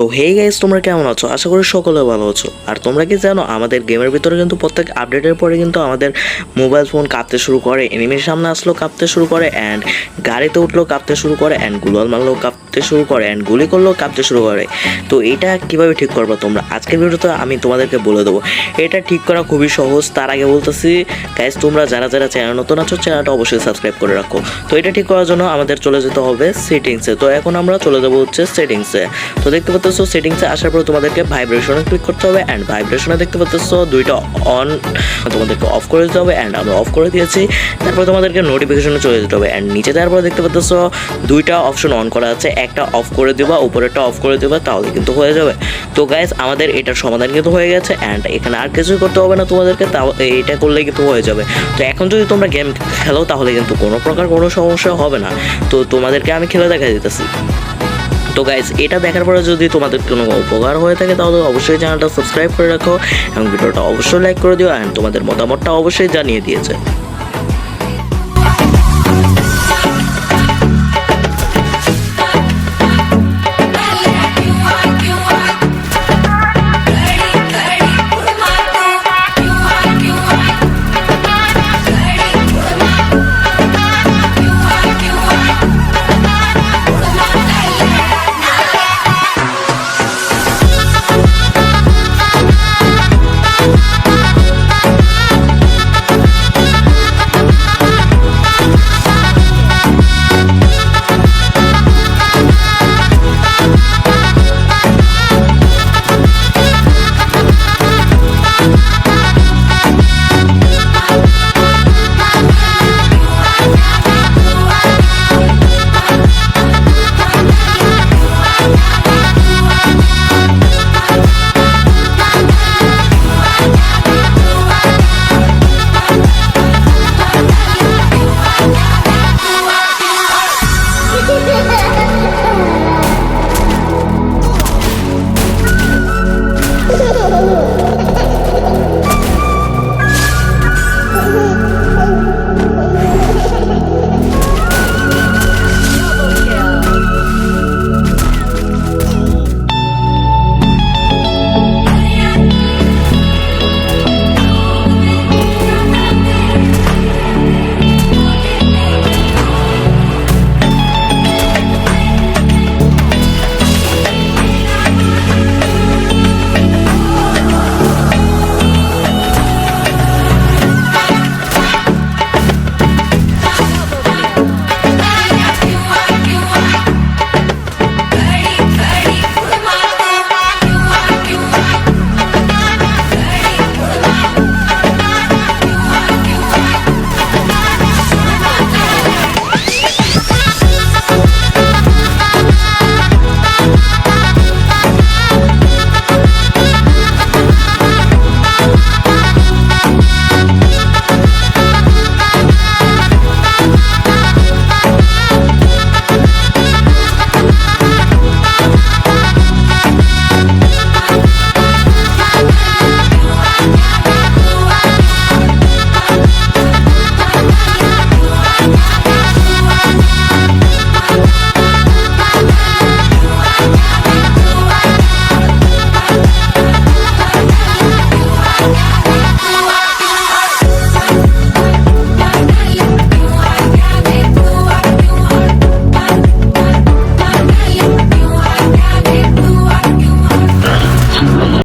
তো hey guys তোমরা কেমন আছো? আশা করি সকলে ভালো আছো। আর তোমরা কি জানো, আমাদের গেমের ভিতরে কিন্তু প্রত্যেক আপডেটের পরে কিন্তু আমাদের মোবাইল ফোন কাঁপতে শুরু করে এনিমির সামনে আসলো কাঁপতে শুরু করে অ্যান্ড গাড়িতে উঠল কাঁপতে শুরু করে অ্যান্ড গুলাল মারলেও কাঁপতে শুরু করে অ্যান্ড গুলি করলেও কাঁপতে শুরু করে। তো এটা কীভাবে ঠিক করবে তোমরা? আজকের ভিডিওতে আমি তোমাদেরকে বলে দেবো। এটা ঠিক করা খুবই সহজ। তার আগে বলতেছি গাইস তোমরা যারা যারা চ্যানেল নতুন আছো চ্যানেলটা অবশ্যই সাবস্ক্রাইব করে রাখো। তো এটা ঠিক করার জন্য আমাদের চলে যেতে হবে সেটিংসে তো এখন আমরা চলে যাব হচ্ছে সেটিংসে তো দেখতে পাচ্ছ সেটিংসে আসার পর তোমাদেরকে ভাইব্রেশনে ক্লিক করতে হবে অ্যান্ড ভাইব্রেশনে দেখতে পাচ্ছ দুইটা অন তোমাদেরকে অফ করে দিতে হবে অ্যান্ড আমরা অফ করে দিয়েছি। তারপর তোমাদেরকে নোটিফিকেশনে চলে যেতে হবে অ্যান্ড নিচে তারপর দেখতে পাচ্ছ দুইটা অপশন অন করা আছে, একটা অফ করে দিবা, উপরেরটা অফ করে দিবা, তাহলে কিন্তু হয়ে যাবে। তো গাইজ আমাদের এটার সমাধান কিন্তু হয়ে গেছে অ্যান্ড এখানে আর কিছুই করতে হবে না তোমাদেরকে, তাও এইটা করলে কিন্তু হয়ে যাবে। তো এখন যদি তোমরা গেম খেলো, তাহলে কিন্তু কোনো প্রকার কোনো সমস্যা হবে না। তো তোমাদেরকে আমি খেলে দেখা দিতেছি। তো গাইজ এটা দেখার পরে যদি তোমাদের কোনো উপকার হয়ে থাকে, তাহলে অবশ্যই চ্যানেলটা সাবস্ক্রাইব করে রাখো এবং ভিডিওটা অবশ্যই লাইক করে দিও অ্যান্ড তোমাদের মতামতটা অবশ্যই জানিয়ে দিয়েছে।